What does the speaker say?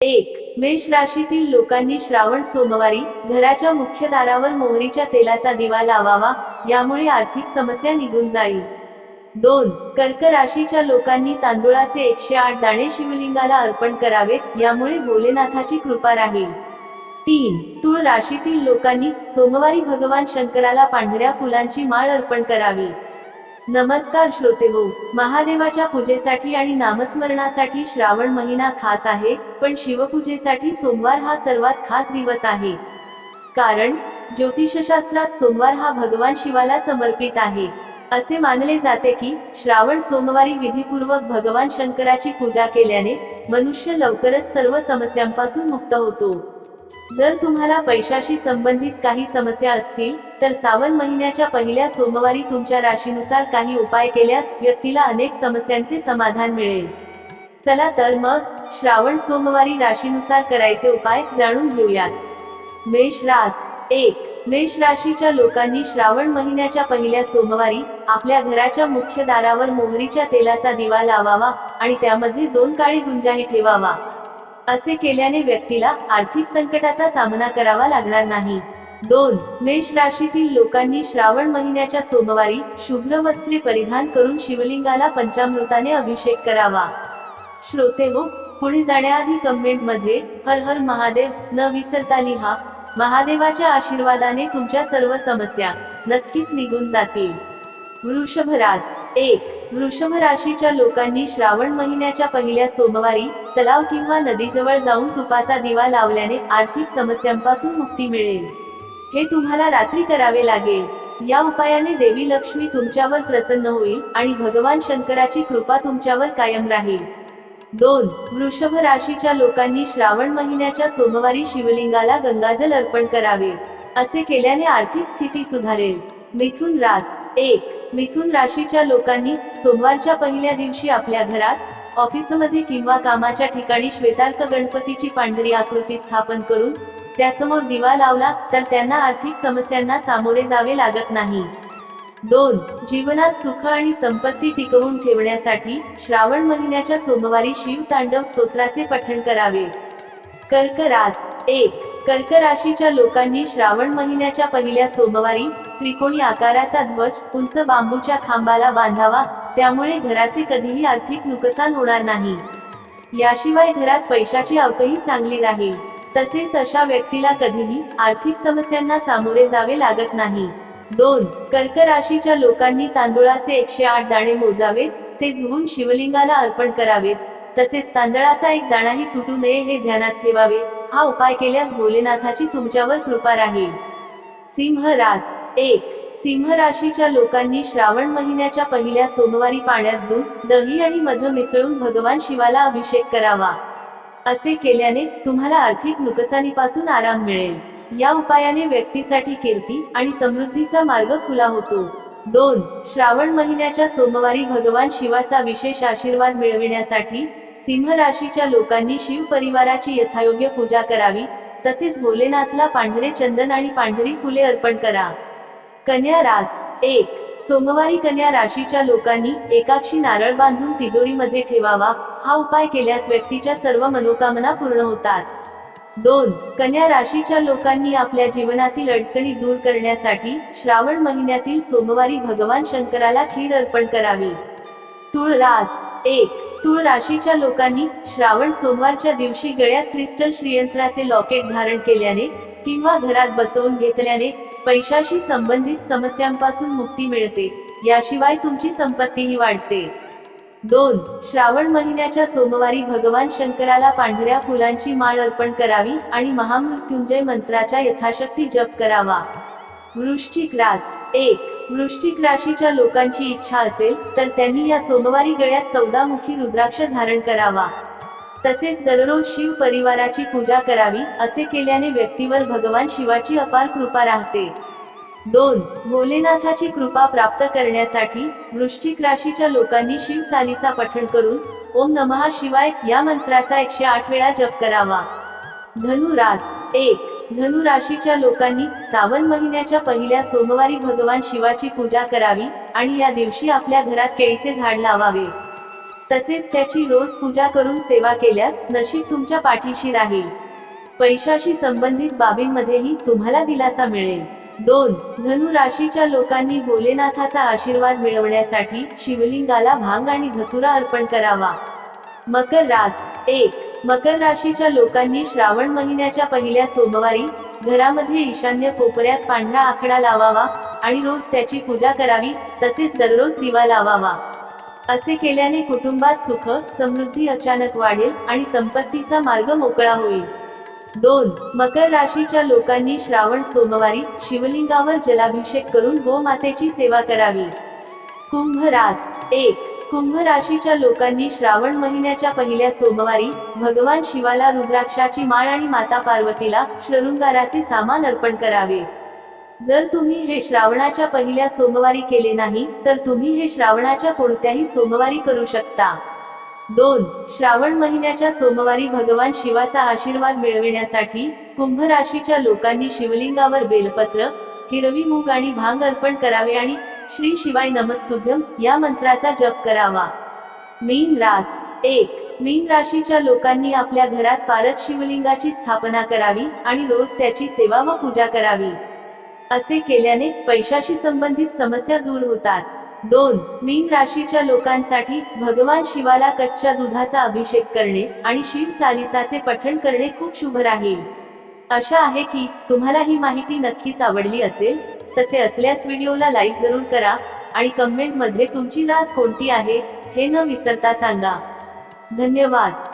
एक मेष राशीतील लोकांनी श्रावण सोमवारी घराच्या मुख्य दारावर मोहरीच्या तेलाचा दिवा लावावा यामुळे आर्थिक समस्या निघून जाईल. दोन कर्क राशीच्या लोकांनी तांदुळाचे एकशे आठ दाणे शिवलिंगाला अर्पण करावेत यामुळे भोलेनाथाची कृपा राहील. तीन तुळ राशीतील लोकांनी सोमवारी भगवान शंकराला पांढऱ्या फुलांची माळ अर्पण करावी. नमस्कार श्रोते हो महादेवाच्या पूजेसाठी आणि नामस्मरणासाठी श्रावण महिना खास आहे पण शिवपूजेसाठी सोमवार हा सर्वात खास दिवस आहे. कारण ज्योतिषशास्त्रात सोमवार हा भगवान शिवाला समर्पित आहे. असे मानले जाते की श्रावण सोमवारी विधीपूर्वक भगवान शंकराची पूजा केल्याने मनुष्य लवकरच सर्व समस्यांपासून मुक्त होतो. जर तुम्हाला पैशाशी संबंधित काही समस्या असतील तर सावन महिन्याच्या पहिल्या सोमवारी तुमच्या राशीनुसार काही उपाय केल्यास व्यक्तीला अनेक समस्यांचे समाधान मिळेल. चला तर मग श्रावण सोमवारी राशीनुसार करायचे उपाय जाणून घेऊयात. मेष रास. एक. मेष राशीच्या लोकांनी श्रावण महिन्याच्या पहिल्या सोमवारी आपल्या घराच्या मुख्य दारावर मोहरीच्या तेलाचा दिवा लावावा आणि त्यामध्ये दोन काळी गुंजाही ठेवावा. असे केल्याने व्यक्तीला आर्थिक संकटाचा सामना करावा लागणार नाही. दोन मेष राशीतील लोकांनी श्रावण महिन्याच्या सोमवारी शुभ्र वस्त्रे परिधान करून शिवलिंगाला पंचामृताने अभिषेक करावा. श्रोते हो पुढे जाण्याआधी कमेंटमध्ये हर हर महादेव न विसरता लिहा. महादेवाच्या आशीर्वादाने तुमच्या सर्व समस्या नक्कीच निघून जातील. वृषभ रास एक. वृषभ राशीच्या लोकांनी श्रावण महिन्याच्या पहिल्या सोमवारी तलाव किंवा नदीजवळ जाऊन तुपाचा दिवा लावल्याने आर्थिक समस्यांपासून मुक्ती मिळेल. हे तुम्हाला रात्री करावे लागेल. या उपायाने देवी लक्ष्मी तुमच्यावर प्रसन्न होईल आणि भगवान शंकराची कृपा तुमच्यावर कायम राहील. दोन वृषभ राशीच्या लोकांनी श्रावण महिन्याच्या सोमवारी शिवलिंगाला गंगाजल अर्पण करावे. असे केल्याने आर्थिक स्थिती सुधारेल. मिथुन रास एक. मिथुन राशीच्या लोकांनी सोमवारच्या पहिल्या दिवशी आपल्या घरात ऑफिसमध्ये किंवा कामाच्या ठिकाणी श्वेतार्क गणपतीची पांढरी आकृती स्थापन करून त्यासमोर दिवा लावला तर त्यांना आर्थिक समस्यांना सामोरे जावे लागत नाही. दोन जीवनात सुख आणि संपत्ती टिकवून ठेवण्यासाठी श्रावण महिन्याच्या सोमवारी शिव तांडव स्तोत्राचे पठण करावे. कर्करास. एक कर्क राशीच्या लोकांनी श्रावण महिन्याच्या पहिल्या सोमवारी त्रिकोणी आकाराचा ध्वज उंच बांबूच्या खांबाला बांधावा त्यामुळे घराचे कधीही आर्थिक नुकसान होणार नाही. याशिवाय घरात पैशाची अवकही चांगली राहील. तसेच अशा व्यक्तीला कधीही आर्थिक समस्यांना सामोरे जावे लागत नाही. दोन कर्क राशीच्या लोकांनी तांदुळाचे एकशे आठ दाणे मोजावेत ते धुवून शिवलिंगाला अर्पण करावेत. तसेच तांदळाचा एक दाणाही तुटू नये हे ध्यानात ठेवावे. हा उपाय केल्यास भोलेनाथाची तुमच्यावर कृपा राहील. सिंह रास एक. सिंह राशीच्या लोकांनी श्रावण महिन्याच्या पहिल्या सोमवारी पाण्यात दूध दही आणि मध मिसळून भगवान शिवाला अभिषेक करावा. असे केल्याने तुम्हाला आर्थिक नुकसानीपासून आराम मिळेल. या उपायाने व्यक्तीसाठी कीर्ती आणि समृद्धीचा मार्ग खुला होतो. दोन. श्रावण महिन्याच्या सोमवारी भगवान शिवाचा विशेष आशीर्वाद मिळविण्यासाठी सिंह राशीच्या लोकांनी शिव परिवाराची यथायोग्य पूजा करावी तसेच भोलेनाथला पांढरे चंदन आणि पांढरी फुले अर्पण करा. कन्या रास एक. सोमवारी कन्या राशीच्या लोकांनी एकाक्षी नारळ बांधून तिजोरीमध्ये ठेवावा हा उपाय केल्यास व्यक्तीच्या सर्व मनोकामना पूर्ण होतात. दोन. कन्या राशीच्या लोकांनी आपल्या जीवनातील अडचणी दूर करण्यासाठी श्रावण महिन्यातील सोमवारी भगवान शंकराला खीर अर्पण करावी. तुळ रास एक. तुळ राशीच्या लोकांनी श्रावण सोमवारच्या दिवशी गळ्यात क्रिस्टल श्रीयंत्राचे लॉकेट धारण केल्याने किंवा घरात बसवून घेतल्याने पैशाशी संबंधित समस्यांपासून मुक्ती मिळते याशिवाय तुमची संपत्तीही वाढते. दोन श्रावण महिन्याच्या सोमवारी भगवान शंकराला पांढऱ्या फुलांची माळ अर्पण करावी आणि महामृत्युंजय मंत्राचा यथाशक्ती जप करावा. वृश्चिक रास एक वृश्चिक राशीच्या लोकांची इच्छा असेल तर त्यांनी या सोमवारी गळ्यात चौदा मुखी रुद्राक्ष धारण करावा. तसेच दररोज शिव परिवाराची पूजा करावी असे केल्याने व्यक्तीवर भगवान शिवाची अपार कृपा राहते. दोन भोलेनाथाची कृपा प्राप्त करण्यासाठी वृश्चिक राशीच्या लोकांनी शिव चालीसा पठण करून ओम नमः शिवाय या मंत्राचा एकशे आठ वेळा जप करावा. धनु रास एक धनु राशीच्या लोकांनी सावन महिन्याच्या पहिल्या सोमवारी भगवान शिवाची पूजा करावी आणि या दिवशी आपल्या घरात केळीचे झाड लावावे. तसेच त्याची रोज पूजा करून सेवा केल्यास नशीब तुमच्या पाठीशी राहील. पैशाशी संबंधित बाबींमध्येही तुम्हाला दिलासा मिळेल. दोन धनु राशीच्या लोकांनी भोलेनाथाचा आशीर्वाद मिळवण्यासाठी शिवलिंगाला भांग आणि धतुरा अर्पण करावा. मकर रास एक मकर राशीच्या लोकांनी श्रावण महिन्याच्या पहिल्या सोमवारी घरामध्ये ईशान्य कोपऱ्यात पांढरा आखडा लावावा आणि रोज त्याची पूजा करावी तसेच दररोज दिवा लावावा. असे केल्याने कुटुंबात सुख समृद्धी अचानक वाढेल आणि संपत्तीचा मार्ग मोकळा होईल. दोन मकर राशीच्या लोकांनी श्रावण सोमवारी शिवलिंगावर जलाभिषेक करून गोमातेची सेवा करावी. कुंभ रास एक कुंभ राशीच्या लोकांनी श्रावण महिन्याच्या पहिल्या सोमवारी भगवान शिवाला रुद्राक्षाची माळ आणि माता पार्वतीला शृंगाराचे सामान अर्पण करावे. जर तुम्ही हे श्रावणाच्या पहिल्या सोमवारी केले नाही तर तुम्ही हे श्रावणाच्या कोणत्याही सोमवारी करू शकता. दोन श्रावण महिन्याच्या सोमवारी भगवान शिवाचा आशीर्वाद मिळविण्यासाठी कुंभ राशीच्या लोकांनी शिवलिंगावर बेलपत्र हिरवी मूग आणि भांग अर्पण करावे आणि श्री शिवाय नमस्तुभ्यम या मंत्राचा जप करावा. मीन रास. एक. मीन राशीच्या लोकांनी आपल्या घरात पारद शिवलिंगाची स्थापना करावी आणि रोज त्याची सेवा व पूजा करावी. असे केल्याने पैशाशी संबंधित समस्या दूर होतात. दोन. मीन राशीच्या लोकांसाठी भगवान शिवाला कच्च्या दुधाचा अभिषेक करणे आणि शिव चालिसाचे पठण करणे खूप शुभ राहील. आशा आहे की तुम्हाला ही माहिती नक्कीच आवडली असेल. तसे असल्यास व्हिडिओला लाईक जरूर करा आणि कमेंटमध्ये तुमची रास कोणती आहे हे न विसरता सांगा. धन्यवाद.